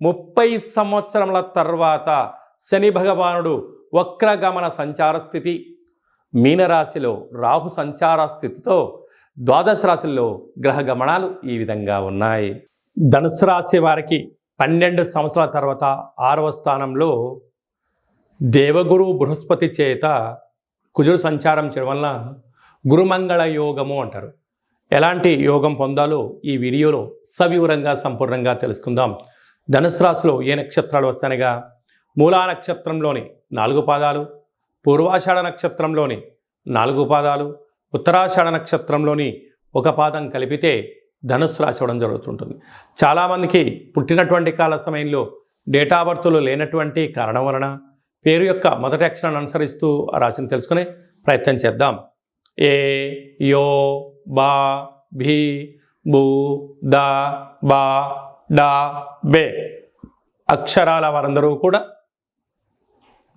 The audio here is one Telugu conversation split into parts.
ముప్పై సంవత్సరముల తర్వాత శని భగవానుడు వక్రగమన సంచార స్థితి. మీనరాశిలో రాహు సంచార స్థితితో ద్వాదశ రాశుల్లో గ్రహ గమనాలు ఈ విధంగా ఉన్నాయి. ధనుసు రాశి వారికి పన్నెండు సంవత్సరాల తర్వాత ఆరవ స్థానంలో దేవగురు బృహస్పతి చేత కుజుడు సంచారం చేయడం వలన గురుమంగళ యోగము అంటారు. ఎలాంటి యోగం పొందాలో ఈ వీడియోలో సవివరంగా సంపూర్ణంగా తెలుసుకుందాం. ధనుసు రాశిలో ఏ నక్షత్రాలు వస్తానగా మూలా నక్షత్రంలోని నాలుగు పాదాలు పూర్వాషాఢ నక్షత్రంలోని నాలుగు పాదాలు ఉత్తరాషాఢ నక్షత్రంలోని ఒక పాదం కలిపితే ధనుసు రాశి అవ్వడం జరుగుతుంటుంది. చాలామందికి పుట్టినటువంటి కాల సమయంలో డేటా బర్త్లు లేనటువంటి కారణం వలన పేరు యొక్క మొదటి అక్షరాన్ని అనుసరిస్తూ ఆ రాశిని తెలుసుకునే ప్రయత్నం చేద్దాం. ఏ యో బా భీ బూ దా బా డా బే అక్షరాల వారందరూ కూడా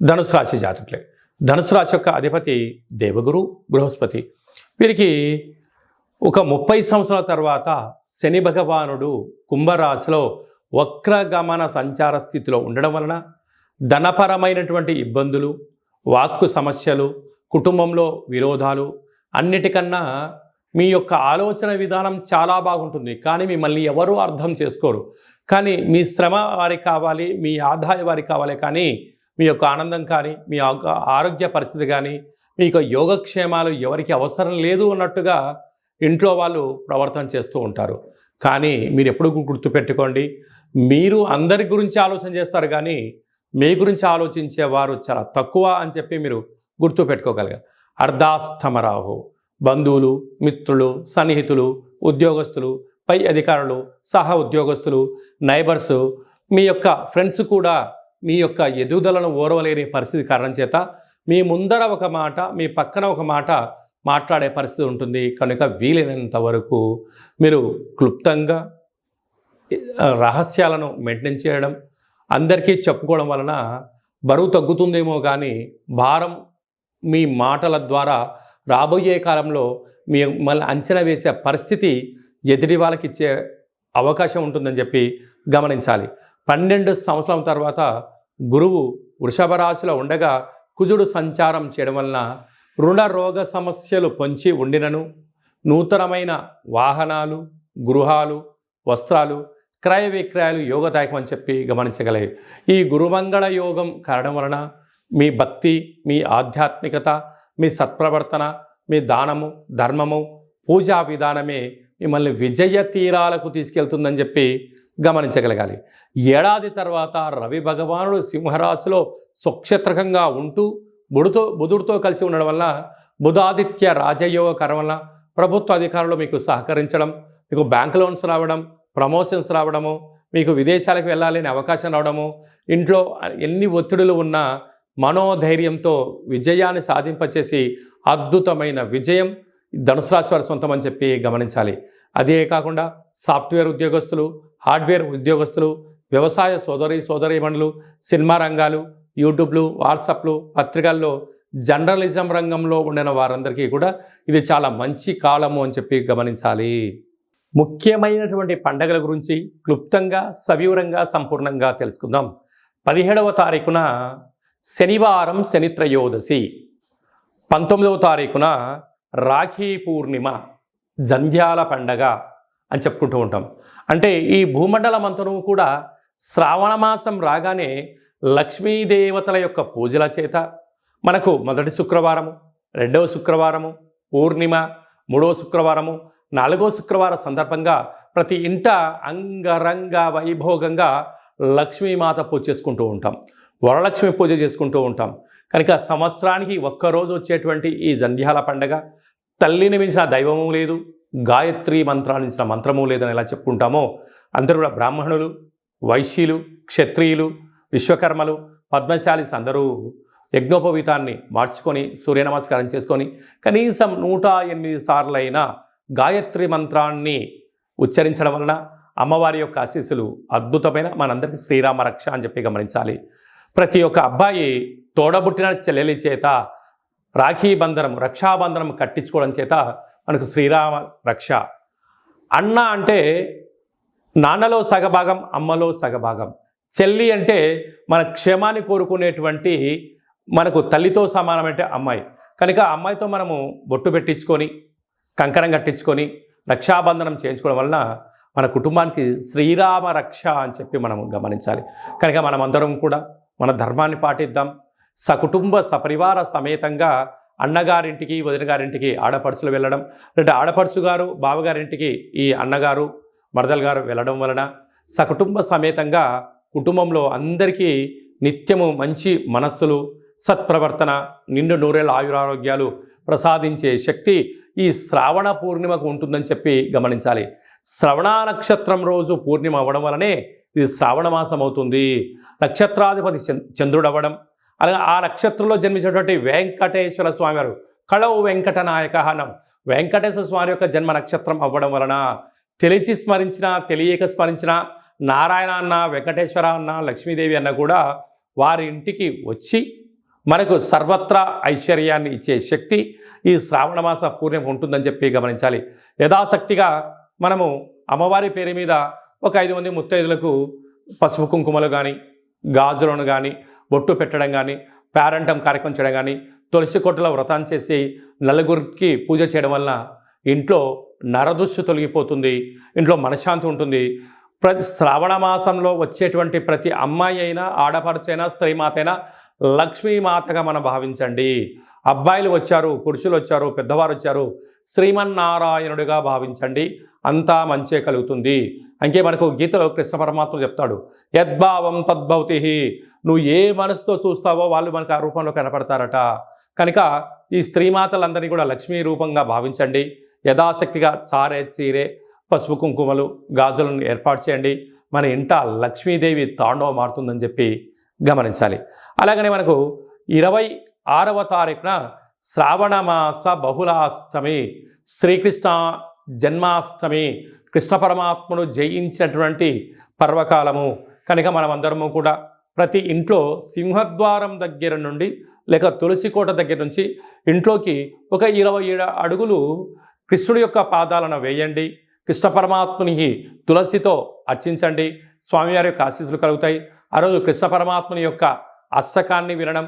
ధనుసు రాశి జాతకులే. ధనుసు రాశి యొక్క అధిపతి దేవగురు బృహస్పతి. వీరికి ఒక ముప్పై సంవత్సరాల తర్వాత శని భగవానుడు కుంభరాశిలో వక్రగమన సంచార స్థితిలో ఉండడం వలన ధనపరమైనటువంటి ఇబ్బందులు వాక్కు సమస్యలు కుటుంబంలో విరోధాలు అన్నిటికన్నా మీ యొక్క ఆలోచన విధానం చాలా బాగుంటుంది కానీ మిమ్మల్ని ఎవరూ అర్థం చేసుకోరు. కానీ మీ శ్రమ వారికి కావాలి మీ ఆదాయ వారికి కావాలి కానీ మీ యొక్క ఆనందం కానీ మీ ఆరోగ్య పరిస్థితి కానీ మీ యొక్క యోగక్షేమాలు ఎవరికి అవసరం లేదు అన్నట్టుగా ఇంట్లో వాళ్ళు ప్రవర్తన చేస్తూ ఉంటారు. కానీ మీరు ఎప్పుడు గుర్తుపెట్టుకోండి మీరు అందరి గురించి ఆలోచన చేస్తారు కానీ మీ గురించి ఆలోచించేవారు చాలా తక్కువ అని చెప్పి మీరు గుర్తుపెట్టుకోగలగాలి. అర్ధాస్తమరాహు బంధువులు మిత్రులు సన్నిహితులు ఉద్యోగస్తులు పై అధికారులు సహ ఉద్యోగస్తులు నైబర్సు మీ యొక్క ఫ్రెండ్స్ కూడా మీ యొక్క ఎదుగుదలను ఓర్వలేని పరిస్థితి కారణం చేత మీ ముందర ఒక మాట మీ పక్కన ఒక మాట మాట్లాడే పరిస్థితి ఉంటుంది. కనుక వీలైనంత వరకు మీరు క్లుప్తంగా రహస్యాలను మెయింటైన్ చేయడం అందరికీ చెప్పుకోవడం వలన బరువు తగ్గుతుందేమో కానీ భారం మీ మాటల ద్వారా రాబోయే కాలంలో మీ మళ్ళీ అంచనా వేసే పరిస్థితి ఎదుటి వాళ్ళకి ఇచ్చే అవకాశం ఉంటుందని చెప్పి గమనించాలి. పన్నెండు సంవత్సరాల తర్వాత గురువు వృషభ రాశిలో ఉండగా కుజుడు సంచారం చేయడం వలన రుణ రోగ సమస్యలు పొంచి ఉండినను నూతనమైన వాహనాలు గృహాలు వస్త్రాలు క్రయ విక్రయాలు యోగదాయకం అని చెప్పి గమనించగలవి ఈ గురుమంగళ యోగం కారణం వలన మీ భక్తి మీ ఆధ్యాత్మికత మీ సత్ప్రవర్తన మీ దానము ధర్మము పూజా విధానమే మిమ్మల్ని విజయ తీరాలకు తీసుకెళ్తుందని చెప్పి గమనించగలగాలి. ఏడాది తర్వాత రవి భగవానుడు సింహరాశిలో సుక్షత్రకంగా ఉంటూ బుడుతో బుధుడితో కలిసి ఉండడం వల్ల బుధాదిత్య రాజయోగ కరం వల్ల ప్రభుత్వ అధికారులు మీకు సహకరించడం మీకు బ్యాంక్ లోన్స్ రావడం ప్రమోషన్స్ రావడము మీకు విదేశాలకు వెళ్ళాలని అవకాశం రావడము ఇంట్లో ఎన్ని ఒత్తిడులు ఉన్నా మనోధైర్యంతో విజయాన్ని సాధింపచేసి అద్భుతమైన విజయం ధనుసు రాశి వారి సొంతం అని చెప్పి గమనించాలి. అదే కాకుండా సాఫ్ట్వేర్ ఉద్యోగస్తులు హార్డ్వేర్ ఉద్యోగస్తులు వ్యవసాయ సోదరి సోదరీమణులు సినిమా రంగాలు యూట్యూబ్లు వాట్సాప్లు పత్రికల్లో జర్నలిజం రంగంలో ఉండిన వారందరికీ కూడా ఇది చాలా మంచి కాలము అని చెప్పి గమనించాలి. ముఖ్యమైనటువంటి పండగల గురించి క్లుప్తంగా సవివరంగా సంపూర్ణంగా తెలుసుకుందాం. పదిహేడవ తారీఖున శనివారం శనిత్రయోదశి. పంతొమ్మిదవ తారీఖున రాఖీ పూర్ణిమ జంధ్యాల పండగ అని చెప్పుకుంటూ ఉంటాం. అంటే ఈ భూమండలం అంతను కూడా శ్రావణ మాసం రాగానే లక్ష్మీదేవతల యొక్క పూజల చేత మనకు మొదటి శుక్రవారము రెండవ శుక్రవారము పూర్ణిమ మూడవ శుక్రవారము నాలుగో శుక్రవార సందర్భంగా ప్రతి ఇంట అంగరంగ వైభోగంగా లక్ష్మీమాత పూజ చేసుకుంటూ ఉంటాం. వరలక్ష్మి పూజ చేసుకుంటూ ఉంటాం. కనుక సంవత్సరానికి ఒక్కరోజు వచ్చేటువంటి ఈ జంధ్యాల పండగ తల్లిని మించిన దైవము లేదు గాయత్రి మంత్రాన్ని మించిన మంత్రము లేదని ఎలా చెప్పుకుంటామో అందరూ కూడా బ్రాహ్మణులు వైశ్యులు క్షత్రియులు విశ్వకర్మలు పద్మశాలిస్ అందరూ యజ్ఞోపవీతాన్ని మార్చుకొని సూర్య నమస్కారం చేసుకొని కనీసం నూట ఎనిమిది సార్లైనా గాయత్రి మంత్రాన్ని ఉచ్చరించడం వలన అమ్మవారి యొక్క ఆశీస్సులు అద్భుతమైన మనందరికీ శ్రీరామ రక్ష అని చెప్పి గమనించాలి. ప్రతి ఒక్క అబ్బాయి తోడబుట్టిన చెల్లెలి చేత రాఖీ బంధనం రక్షాబంధనం కట్టించుకోవడం చేత మనకు శ్రీరామ రక్ష. అన్న అంటే నాన్నలో సగభాగం అమ్మలో సగభాగం. చెల్లి అంటే మన క్షేమాన్ని కోరుకునేటువంటి మనకు తల్లితో సమానమంటే అమ్మాయి. కనుక అమ్మాయితో మనము బొట్టు పెట్టించుకొని కంకణం కట్టించుకొని రక్షాబంధనం చేయించుకోవడం వలన మన కుటుంబానికి శ్రీరామ రక్ష అని చెప్పి మనం గమనించాలి. కనుక మనమందరం కూడా మన ధర్మాన్ని పాటిద్దాం. సకుటుంబ సపరివార సమేతంగా అన్నగారింటికి వదినగారింటికి ఆడపడుచులు వెళ్ళడం లేదా ఆడపడుచు గారు బావగారింటికి ఈ అన్నగారు మరదలు గారు వెళ్ళడం వలన సకుటుంబ సమేతంగా కుటుంబంలో అందరికీ నిత్యము మంచి మనస్సులు సత్ప్రవర్తన నిండు నూరేళ్ళ ఆయురారోగ్యాలు ప్రసాదించే శక్తి ఈ శ్రావణ పూర్ణిమకు ఉంటుందని చెప్పి గమనించాలి. శ్రవణ నక్షత్రం రోజు పూర్ణిమ అవ్వడం వలనే ఇది శ్రావణ మాసం అవుతుంది. నక్షత్రాధిపతి చంద్రుడు చంద్రుడవ్వడం. అలాగే ఆ నక్షత్రంలో జన్మించినటువంటి వెంకటేశ్వర స్వామి వారు కళవు వెంకట నాయక అనం వెంకటేశ్వర స్వామి యొక్క జన్మ నక్షత్రం అవ్వడం వలన తెలిసి స్మరించిన తెలియక స్మరించిన నారాయణ అన్న వెంకటేశ్వర అన్న లక్ష్మీదేవి అన్న కూడా వారి ఇంటికి వచ్చి మనకు సర్వత్రా ఐశ్వర్యాన్ని ఇచ్చే శక్తి ఈ శ్రావణ మాస పూర్ణిమ ఉంటుందని చెప్పి గమనించాలి. యథాశక్తిగా మనము అమ్మవారి పేరు మీద ఒక ఐదు మంది ముత్తైదులకు పసుపు కుంకుమలు కానీ గాజులను కానీ బొట్టు పెట్టడం కానీ పేరంటం కార్యక్రమం చేయడం కానీ తులసి కొట్టులో వ్రతం చేసి నలుగురికి పూజ చేయడం వలన ఇంట్లో నరదృష్టి తొలగిపోతుంది ఇంట్లో మనశ్శాంతి ఉంటుంది. ప్రతి శ్రావణ మాసంలో వచ్చేటువంటి ప్రతి అమ్మాయి అయినా ఆడపడుచైనా స్త్రీమాత అయినా లక్ష్మీమాతగా మనం భావించండి. అబ్బాయిలు వచ్చారు పురుషులు వచ్చారు పెద్దవారు వచ్చారు శ్రీమన్నారాయణుడిగా భావించండి. అంతా మంచే కలుగుతుంది. అంకే మనకు గీతలో కృష్ణ పరమాత్మ చెప్తాడు యద్భావం తద్భవతి నువ్వు ఏ మనసుతో చూస్తావో వాళ్ళు మనకు ఆ రూపంలో కనపడతారట. కనుక ఈ స్త్రీమాతలందరినీ కూడా లక్ష్మీ రూపంగా భావించండి. యథాశక్తిగా చారే చీరే పసుపు కుంకుమలు గాజులను ఏర్పాటు చేయండి. మన ఇంట లక్ష్మీదేవి తాండవ మారుతుందని చెప్పి గమనించాలి. అలాగనే మనకు ఇరవై ఆరవ తారీఖున శ్రావణ మాస బహుళాష్టమి శ్రీకృష్ణ జన్మాష్టమి కృష్ణ పరమాత్ముడు జయించినటువంటి పర్వకాలము. కనుక మనమందరము కూడా ప్రతి ఇంట్లో సింహద్వారం దగ్గర నుండి లేక తులసి కోట దగ్గర నుంచి ఇంట్లోకి ఒక ఇరవై ఏడు అడుగులు కృష్ణుడి యొక్క పాదాలను వేయండి. కృష్ణ పరమాత్మునికి తులసితో అర్చించండి. స్వామివారి యొక్క ఆశీస్సులు కలుగుతాయి. ఆ రోజు కృష్ణ పరమాత్ముని యొక్క అష్టకాన్ని వినడం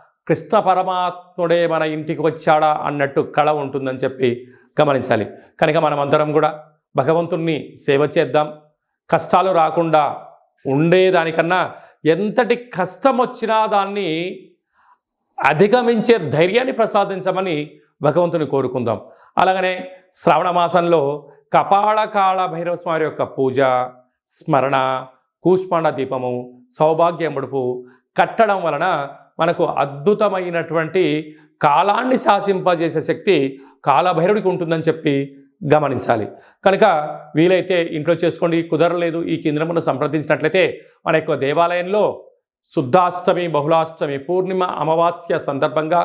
కృష్ణ పరమాత్ముడే మన ఇంటికి వచ్చాడా అన్నట్టు కళ ఉంటుందని చెప్పి గమనించాలి. కనుక మనమందరం కూడా భగవంతుణ్ణి సేవ చేద్దాం. కష్టాలు రాకుండా ఉండేదానికన్నా ఎంతటి కష్టం వచ్చినా దాన్ని అధిగమించే ధైర్యాన్ని ప్రసాదించమని భగవంతుని కోరుకుందాం. అలాగనే శ్రావణ మాసంలో కపాళకాళ భైరవ స్వామి యొక్క పూజ స్మరణ కూష్మాండ దీపము సౌభాగ్య ముడుపు కట్టడం వలన మనకు అద్భుతమైనటువంటి కాలాన్ని శాసింపజేసే శక్తి కాలభైరుడికి ఉంటుందని చెప్పి గమనించాలి. కనుక వీలైతే ఇంట్లో చేసుకోండి కుదరలేదు ఈ కేంద్రమును సంప్రదించినట్లయితే మన యొక్క దేవాలయంలో శుద్ధాష్టమి బహుళాష్టమి పూర్ణిమ అమావాస్య సందర్భంగా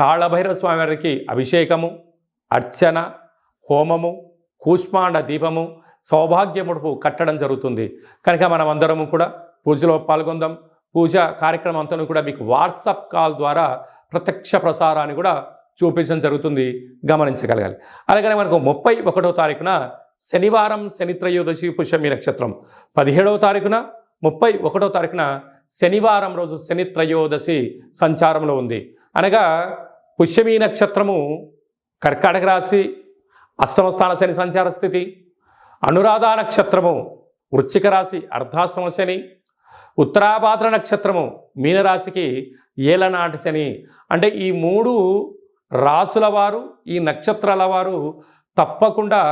కాళభైరవ స్వామి వారికి అభిషేకము అర్చన హోమము కూష్మాండ దీపము సౌభాగ్యముడుపు కట్టడం జరుగుతుంది. కనుక మనం అందరము కూడా పూజలో పాల్గొందాం. పూజ కార్యక్రమం అంతా కూడా మీకు వాట్సాప్ కాల్ ద్వారా ప్రత్యక్ష ప్రసారాన్ని కూడా చూపించడం జరుగుతుంది. గమనించగలగాలి. అలాగనే మనకు ముప్పై ఒకటో తారీఖున శనివారం శనిత్రయోదశి పుష్యమి నక్షత్రం. పదిహేడవ తారీఖున ముప్పై ఒకటో తారీఖున శనివారం రోజు శనిత్రయోదశి సంచారంలో ఉంది. అనగా పుష్యమి నక్షత్రము కర్కాటక రాశి అష్టమస్థాన శని సంచార స్థితి అనురాధ నక్షత్రము వృశ్చిక రాశి అర్ధాష్టమ శని ఉత్తరాభాద్ర నక్షత్రము మీనరాశికి ఏలనాటి శని. అంటే ఈ మూడు రాసుల వారు ఈ నక్షత్రాల వారు తప్పకుండా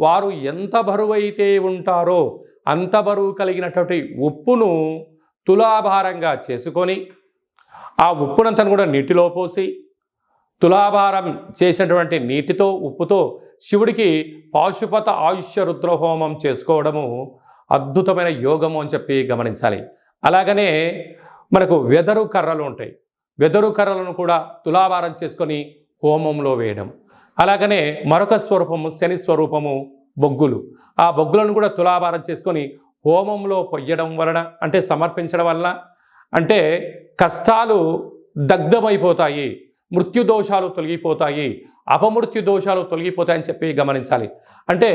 వారు ఎంత బరువైతే ఉంటారో అంత బరువు కలిగినటువంటి ఉప్పును తులాభారంగా చేసుకొని ఆ ఉప్పునంతను కూడా నీటిలో పోసి తులాభారం చేసినటువంటి నీటితో ఉప్పుతో శివుడికి పాశుపత ఆయుష్య రుద్రహోమం చేసుకోవడము అద్భుతమైన యోగము అని చెప్పి గమనించాలి. అలాగనే మనకు వెదరు కర్రలు ఉంటాయి. వెదరు కర్రలను కూడా తులాభారం చేసుకొని హోమంలో వేయడం. అలాగనే మరొక స్వరూపము శని స్వరూపము బొగ్గులు. ఆ బొగ్గులను కూడా తులాభారం చేసుకొని హోమంలో పొయ్యడం వలన అంటే సమర్పించడం వలన అంటే కష్టాలు దగ్ధమైపోతాయి. మృత్యు దోషాలు తొలగిపోతాయి. అపమృత్యు దోషాలు తొలగిపోతాయని చెప్పి గమనించాలి. అంటే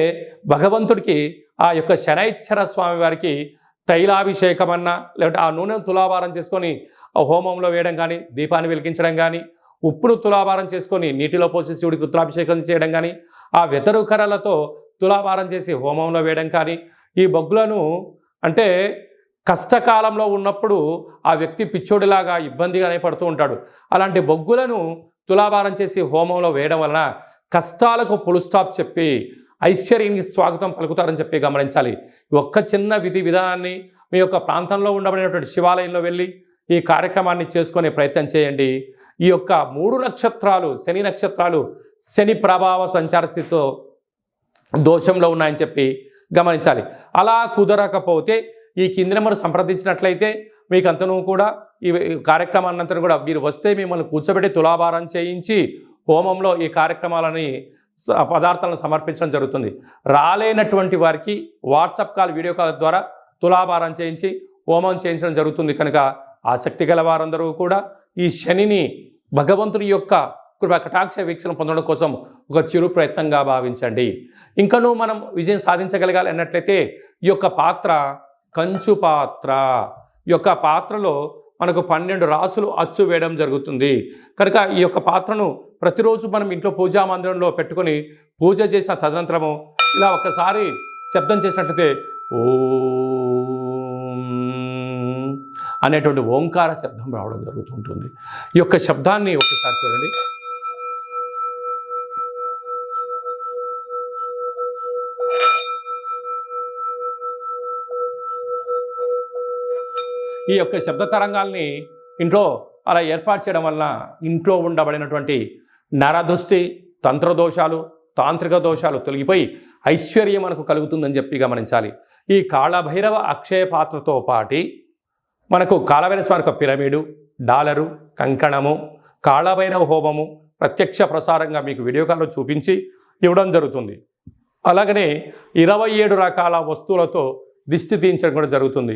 భగవంతుడికి ఆ యొక్క శనైశ్వర స్వామి వారికి తైలాభిషేకం అన్నా లేదంటే ఆ నూనెను తులాభారం చేసుకొని ఆ హోమంలో వేయడం కానీ దీపాన్ని వెలిగించడం కానీ ఉప్పును తులాభారం చేసుకొని నీటిలో పోసి శివుడికి రుద్రాభిషేకం చేయడం కానీ ఆ వెతరు కర్రలతో తులాభారం చేసి హోమంలో వేయడం కానీ ఈ బొగ్గులను అంటే కష్టకాలంలో ఉన్నప్పుడు ఆ వ్యక్తి పిచ్చోడిలాగా ఇబ్బందిగానే పడుతూ ఉంటాడు. అలాంటి బొగ్గులను తులాభారం చేసి హోమంలో వేయడం వలన కష్టాలకు పులుస్టాప్ చెప్పి ఐశ్వర్యానికి స్వాగతం పలుకుతారని చెప్పి గమనించాలి. ఒక్క చిన్న విధి విధానాన్ని మీ యొక్క ప్రాంతంలో ఉండబడినటువంటి శివాలయంలో వెళ్ళి ఈ కార్యక్రమాన్ని చేసుకునే ప్రయత్నం చేయండి. ఈ యొక్క మూడు నక్షత్రాలు శని నక్షత్రాలు శని ప్రభావ సంచార స్థితితో దోషంలో ఉన్నాయని చెప్పి గమనించాలి. అలా కుదరకపోతే ఈ కింద నెంబర్ సంప్రదించినట్లయితే మీకు అంతను కూడా ఈ కార్యక్రమాన్నంతరం కూడా మీరు వస్తే మిమ్మల్ని కూర్చోబెట్టి తులాభారం చేయించి హోమంలో ఈ కార్యక్రమాలని పదార్థాలను సమర్పించడం జరుగుతుంది. రాలేనటువంటి వారికి వాట్సాప్ కాల్ వీడియో కాల్ ద్వారా తులాభారం చేయించి హోమం చేయించడం జరుగుతుంది కనుక ఆసక్తి గల వారందరూ కూడా ఈ శనిని భగవంతుని యొక్క కృప కటాక్ష వీక్షణ పొందడం కోసం ఒక చిరు ప్రయత్నంగా భావించండి. ఇంకనూ మనం విజయం సాధించగలగాలి అన్నట్లయితే ఈ యొక్క పాత్ర కంచు పాత్ర. ఈ యొక్క పాత్రలో మనకు పన్నెండు రాసులు అచ్చు వేయడం జరుగుతుంది. కనుక ఈ యొక్క పాత్రను ప్రతిరోజు మనం ఇంట్లో పూజా మందిరంలో పెట్టుకొని పూజ చేసిన తదనంతరము ఇలా ఒక్కసారి శబ్దం చేసినట్లయితే ఓ అనేటువంటి ఓంకార శబ్దం రావడం జరుగుతుంటుంది. ఈ యొక్క శబ్దాన్ని ఒకసారి చూడండి. ఈ యొక్క శబ్ద తరంగాల్ని ఇంట్లో అలా ఏర్పాటు చేయడం వలన ఇంట్లో ఉండబడినటువంటి నరదృష్టి తంత్రదోషాలు తాంత్రిక దోషాలు తొలగిపోయి ఐశ్వర్యం మనకు కలుగుతుందని చెప్పి గమనించాలి. ఈ కాళభైరవ అక్షయ పాత్రతో పాటి మనకు కాళభైరవ స్వామి యొక్క పిరమిడు డాలరు కంకణము కాళభైరవ హోమము ప్రత్యక్ష ప్రసారంగా మీకు వీడియో కాల్లో చూపించి ఇవ్వడం జరుగుతుంది. అలాగనే ఇరవై ఏడు రకాల వస్తువులతో దిష్టి తీయించడం కూడా జరుగుతుంది.